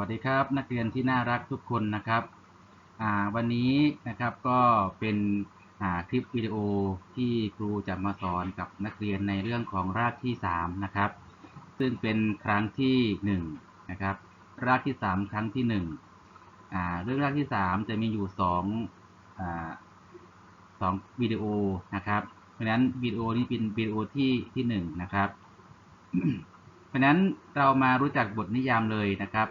วัสดีครับ นักเรียนที่น่ารักทุกคนนะครับวันนี้นะครับก็เป็นคลิปวิดีโอที่ครูจะมาสอนกับนักเรียนในเรื่องของรากที่3นะครับซึ่งเป็นครั้งที่1นะครับรากที่ 3 ครั้งที่1อ่าเรื่องรากที่ 3 จะมีอยู่2อ่าสองวิดีโอนะครับ เพราะฉะนั้นวิดีโอนี้เป็นวิดีโอที่ที่1นะครับ เพราะฉะนั้นเรามารู้จักบทนิยามเลยนะครับ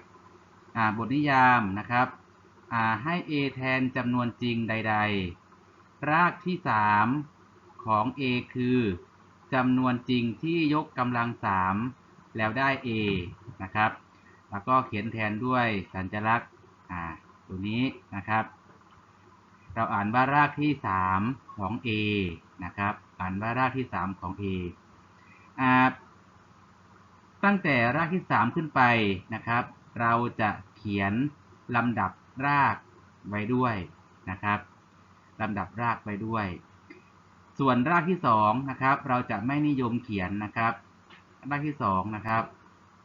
บทนิยามนะครับให้ a แทนจำนวนจริงใด ๆ รากที่ 3 ของ a คือจำนวนจริงที่ยกกำลัง 3 แล้วได้ a นะครับ แล้วก็เขียนแทนด้วยสัญลักษณ์ตัวนี้นะครับ เราอ่านว่ารากที่ 3 ของ a นะครับ อ่านว่ารากที่ 3 ของ a อ่าตั้งแต่รากที่ 3 ขึ้นไปนะครับ เราจะ เขียนลำดับรากไว้ด้วยนะครับลำดับรากไว้ด้วย ส่วนรากที่2นะครับเราจะไม่นิยมเขียนนะครับ รากที่2นะครับ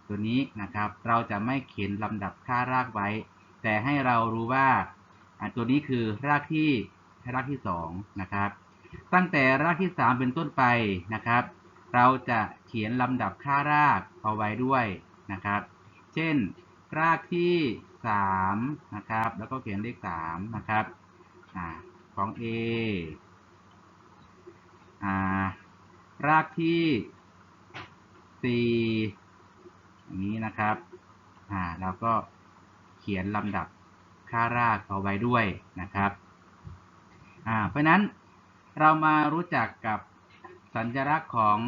ตัวนี้นะครับเราจะไม่เขียนลำดับค่ารากไว้ แต่ให้เรารู้ว่าอ่าตัวนี้คือรากที่รากที่2นะครับตั้งแต่รากที่ 3 เป็นต้นไปนะครับ เราจะเขียนลำดับค่ารากเอาไว้ด้วยนะครับ เช่น รากที่3นะครับ แล้วก็เขียนเลข3นะครับอของ A อ่ารากที่4อย่างนี้นะครับอ่าแล้วก็เขียนลำดับค่ารากเอาไว้ด้วยนะครับอ่าเพราะฉะนั้นเรามารู้จักกับสัญลักษณ์ของ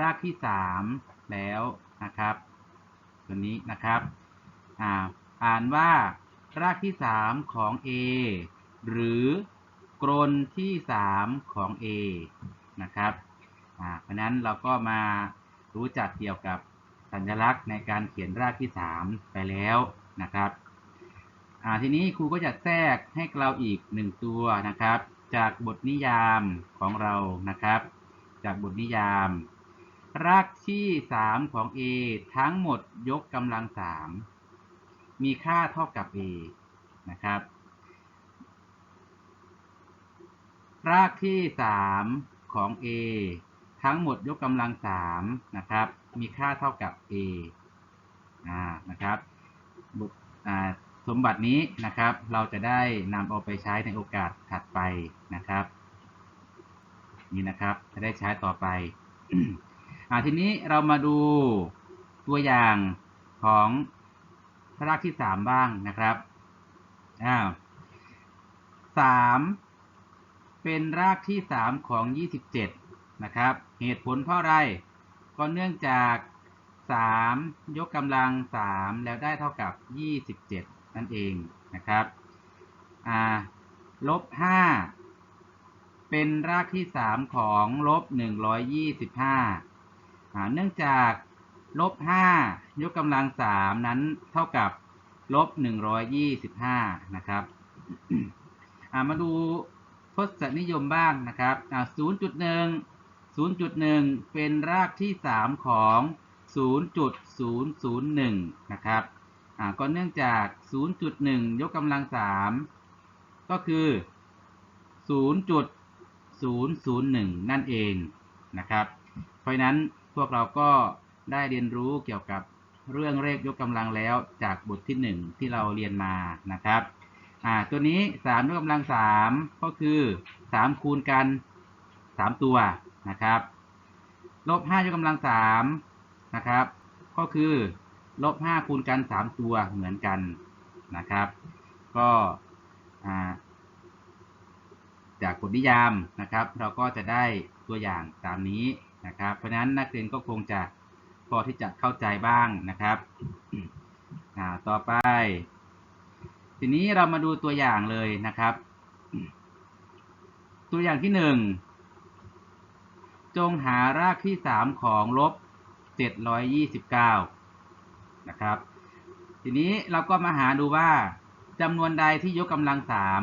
รากที่ 3 แล้วนะครับ ตัวนี้นะครับ อ่านว่ารากที่ 3 ของ A หรือกรนที่ 3 ของ A นะครับเพราะนั้นเราก็มารู้จักเกี่ยวกับสัญลักษณ์ในการเขียนรากที่ 3 ไปแล้วนะครับทีนี้ครูก็จะแทรกให้เราอีกหนึ่งตัวนะครับ จากบทนิยามของเรานะครับ จากบทนิยาม รากที่ 3 ของ A ทั้งหมดยกกำลัง 3 มีค่าเท่ากับ A นะครับ รากที่ 3 ของ A ทั้งหมดยกกำลัง3นะครับ มีค่าเท่ากับ A อ่านะครับบทอ่าสมบัตินี้นะครับ เราจะได้นำเอาไปใช้ในโอกาสถัดไปนะครับ นี่นะครับจะได้ใช้ต่อไปอ่าทีนี้เรามาดูตัวอย่างของ รากที่สามบ้างนะครับอ้าวสามเป็นรากที่สามของยี่สิบเจ็ดนะครับ เหตุผลเพราะอะไร ก็เนื่องจากสามยกกำลังสามแล้วได้เท่ากับยี่สิบเจ็ดนั่นเองนะครับอ่าลบห้าเป็นรากที่3ของลบ125เนื่องจาก ลบ5ยกกำลัง3นั้นเท่ากับลบ125นะครับมาดูทศนิยมบ้างนะครับ0.1 0.1เป็นรากที่3ของ0.001นะครับก็เนื่องจาก0.1ยกกำลัง3ก็คือ 0. 001นั่นเองนะครับ เพราะนั้นพวกเราก็ ได้เรียนรู้เกี่ยวกับเรื่องเลขยกกำลังแล้วจากบทที่ 1 ที่เราเรียนมานะครับตัวนี้ 3 ยกกำลัง 3 ก็คือ 3 คูณกัน 3 ตัวนะครับลบ5ยกกำลัง3นะครับ ก็คือลบ5คูณกัน 3 ตัวเหมือนกันนะครับ ก็จากบทนิยามนะครับ เราก็จะได้ตัวอย่างตามนี้นะครับ เพราะฉะนั้นนักเรียนก็คงจะ อที่จะเข้าใจบ้างนะครับต่อไป ทีนี้เรามาดูตัวอย่างเลยนะครับ ตัวอย่างที่หนึ่งจงหารากที่สามของลบเจ็ดร้อยยี่สิบเก้านะครับ ทีนี้เราก็มาหาดูว่าจำนวนใดที่ยกกำลังสาม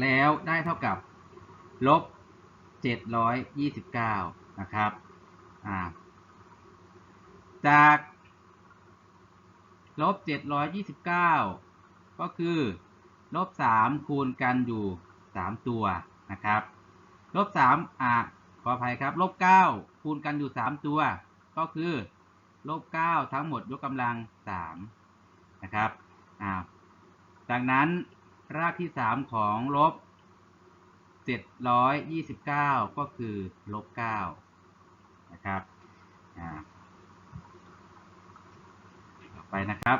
แล้วได้เท่ากับลบ729นะครับจากลบเจ็ดร้อย ยี่สิบเก้าก็คือลบสามคูณกันอยู่สามตัวนะครับลบสามอะขออภัยครับลบเก้าคูณกันอยู่สามตัว ก็คือลบเก้าทั้งหมดยกกำลังสามนะครับอ่าดังนั้นรากที่สามของลบเจ็ดร้อยยี่สิบเก้าก็คือลบเก้านะครับอ่า ไปนะครับ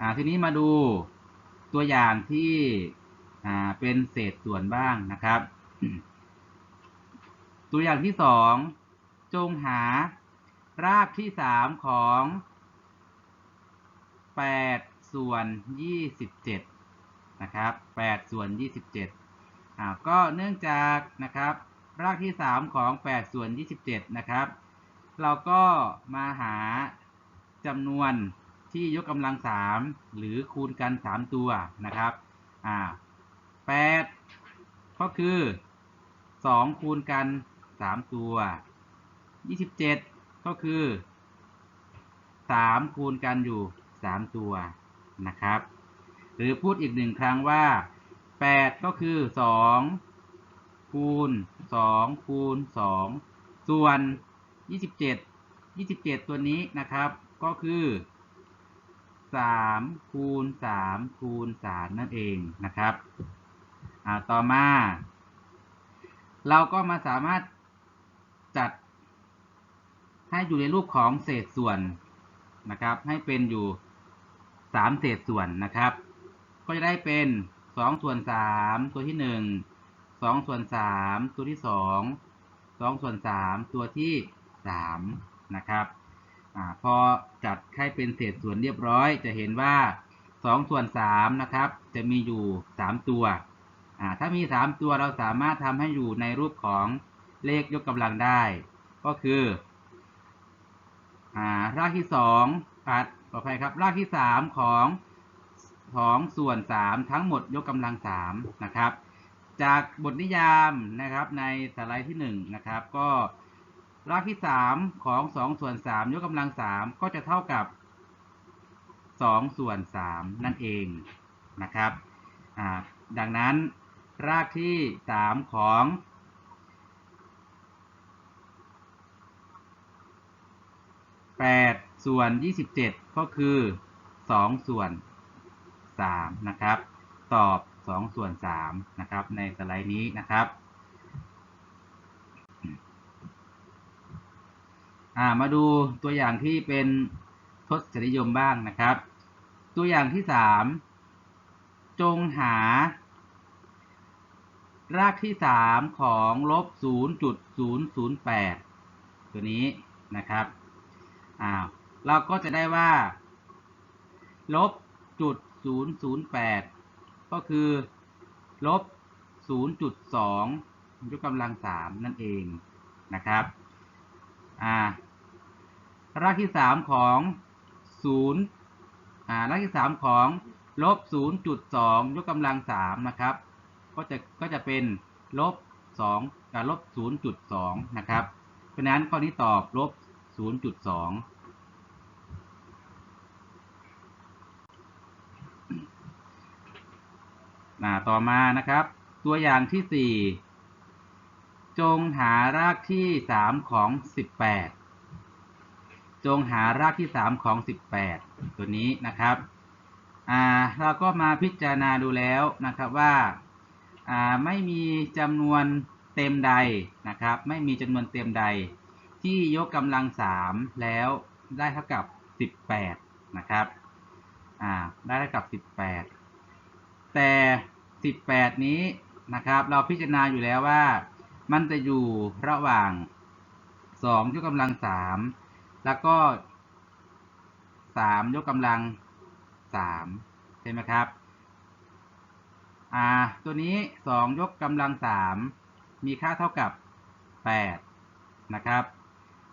อ่าทีนี้มาดูตัวอย่างที่อ่าเป็นเศษส่วนบ้างนะครับ ตัวอย่างที่สองจงหารากที่สามของแปดส่วนยี่สิบเจ็ดนะครับแปดส่วนยี่สิบเจ็ดอ่าก็เนื่องจากนะครับรากที่สามของแปดส่วนยี่สิบเจ็ดนะครับ เราก็มาหา จำนวนที่ยกกำลังสามหรือคูณกันสามตัวนะครับอ่าแปดก็คือสองคูณกันสามตัวยี่สิบเจ็ดก็คือสามคูณกันอยู่สามตัวนะครับ หรือพูดอีกหนึ่งครั้งว่าแปดก็คือสองคูณสองคูณสองส่วนยี่สิบเจ็ดยี่สิบเจ็ดตัวนี้นะครับ ก็คือสามคูณสามคูณสามนั่นเองนะครับอ่าต่อมา เราก็มาสามารถจัดให้อยู่ในรูปของเศษส่วนนะครับ ให้เป็นอยู่สามเศษส่วนนะครับ ก็จะได้เป็นสองส่วนสามตัวที่หนึ่งสองส่วนสามตัวที่สองสองส่วนสามตัวที่สามนะครับ อพอจัดให้เป็นเศษส่วนเรียบร้อย จะเห็นว่าสองส่วนสามนะครับ จะมีอยู่สามตัว ถ้ามีสามตัวเราสามารถทำให้อยู่ในรูปของเลขยกกำลังได้ ก็คืออรากที่สองอ่าขออภัยครับ รากที่สามของของส่วนสามทั้งหมดยกกำลังสามนะครับ จากบทนิยามนะครับในสไลด์ที่หนึ่งนะครับ ก็ รากที่สามของสองส่วนสามยกกำลังสามก็จะเท่ากับสองส่วนสามนั่นเองนะครับ ดังนั้นรากที่สามของแปดส่วนยี่สิบเจ็ดก็คือสองส่วนสามนะครับ ตอบสองส่วนสามนะครับ ในสไลด์นี้นะครับ อ่ามาดูตัวอย่างที่เป็นทศนิยมบ้างนะครับ ตัวอย่างที่สามจงหา รากที่สามของลบศูนย์จุดศูนย์ศูนย์แปดตัวนี้นะครับอ้าวเราก็จะได้ว่า ลบจุดศูนย์ศูนย์แปดก็คือลบศูนย์จุดสองยกกำลังสามนั่นเองนะครับ อ่ารากที่สามของศูนย์อ่ารากที่สามของลบศูนย์จุดสองยกกำลังสามนะครับ ก็จะก็จะเป็นลบสองกับลบศูนย์จุดสองนะครับ เพราะฉะนั้นข้อนี้ตอบลบศูนย์จุดสองต่อมานะครับ ตัวอย่างที่สี่ จงหารากที่สามของสิบแปดจงหารากที่สามของสิบแปดตัวนี้นะครับอ่าเราก็มาพิจารณาดูแล้วนะครับว่าอ่าไม่มีจำนวนเต็มใดนะครับ ไม่มีจำนวนเต็มใด ที่ยกกำลังสามแล้วได้เท่ากับสิบแปดนะครับอ่าได้เท่ากับสิบแปดแต่สิบแปดนี้นะครับ เราพิจารณาอยู่แล้วว่า มันจะอยู่ระหว่างสองยกกำลังสามแล้วก็สามยกกำลังสามใช่ไหมครับอ่าตัวนี้สองยกกำลังสามมีค่าเท่ากับแปดนะครับ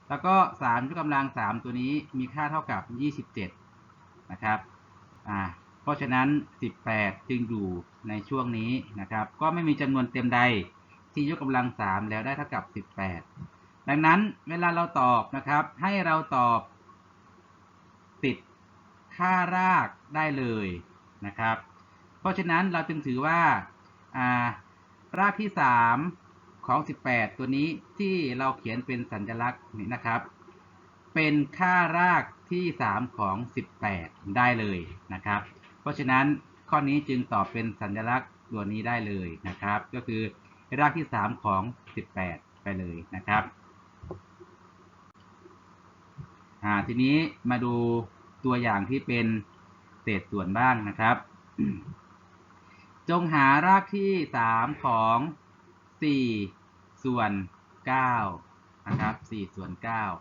แล้วก็สามยกกำลังสามตัวนี้มีค่าเท่ากับยี่สิบเจ็ดนะครับอ่าเพราะฉะนั้นสิบแปดจึงอยู่ในช่วงนี้นะครับ ก็ไม่มีจำนวนเต็มใด ที่ยกกำลังสามแล้วได้เท่ากับสิบแปดดังนั้นเวลาเราตอบนะครับ ให้เราตอบติดค่ารากได้เลยนะครับ เพราะฉะนั้นเราจึงถือว่าารากที่ 3 ของ 18 ตัวนี้ที่เราเขียนเป็นสัญลักษณ์นี่นะครับ เป็นค่ารากที่ 3 ของ 18 ได้เลยนะครับ เพราะฉะนั้นข้อนี้จึงตอบเป็นสัญลักษณ์ตัวนี้ได้เลยนะครับ ก็คือ รากที่ 3 ของ 18 ไปเลยนะครับอ่าทีนี้มาดูตัวอย่างที่เป็นเศษส่วนบ้างนะครับ จงหารากที่ 3 ของ 4 ส่วน 9 นะครับ 4 ส่วน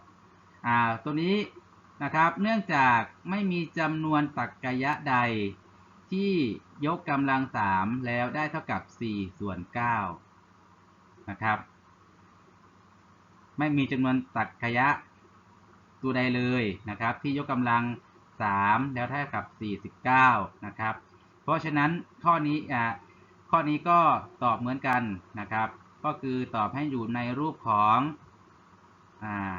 9อ่าตัวนี้นะครับเนื่องจากไม่มีจำนวนตรรกะยะใดที่ยกกำลัง 3 แล้วได้เท่ากับ 4 ส่วน 9 นะครับ ไม่มีจำนวนตรรกยะตัวใดเลยนะครับ ที่ยกกำลัง 3 แล้วเท่ากับ 49 นะครับ เพราะฉะนั้นข้อนี้อ่าข้อนี้ก็ตอบเหมือนกันนะครับ ก็คือตอบให้อยู่ในรูปของอ่า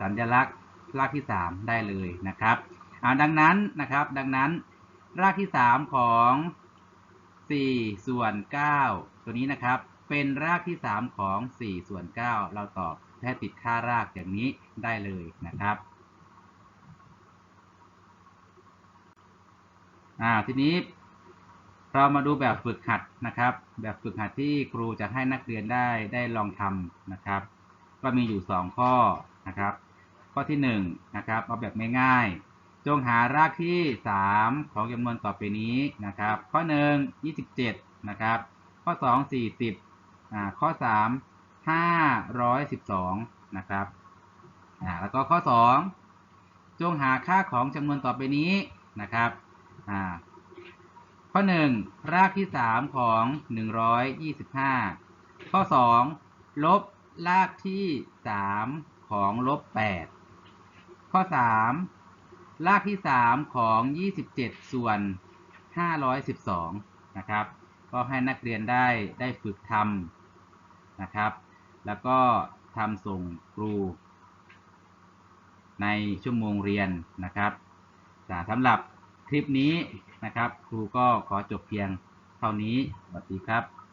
สัญลักษณ์รากที่ 3 ได้เลยนะครับอ่าดังนั้นนะครับ ดังนั้นรากที่ 3 ของ 4 ส่วน 9 ตัวนี้นะครับ เป็นรากที่ 3 ของ 4 ส่วน 9 เราตอบแค่ติดค่ารากอย่างนี้ได้เลยนะครับอ่าทีนี้เรามาดูแบบฝึกหัดนะครับ แบบฝึกหัดที่ครูจะให้นักเรียนได้ได้ลองทำนะครับ ก็มีอยู่ 2 ข้อนะครับ ข้อที่1นะครับเอาแบบง่ายๆจงหารากที่ 3 ของจำนวนต่อไปนี้นะครับ ข้อ 1 27 นะครับ ข้อ 2 40อ่า ข้อ 3 512 นะครับอ่าแล้วก็ข้อ 2 จงหาค่าของจำนวนต่อไปนี้นะครับอ่าข้อ 1 รากที่ 3 ของ 125 ข้อ 2 ลบรากที่ 3 ของลบ 8 ข้อ 3 รากที่ 3 ของ 27 ส่วน 512 นะครับ ก็ให้นักเรียนได้ได้ฝึกทำ นะครับ แล้วก็ทำส่งครู ในชั่วโมงเรียนนะครับแต่สำหรับคลิปนี้นะครับ ครูก็ขอจบเพียงเท่านี้สวัสดีครับ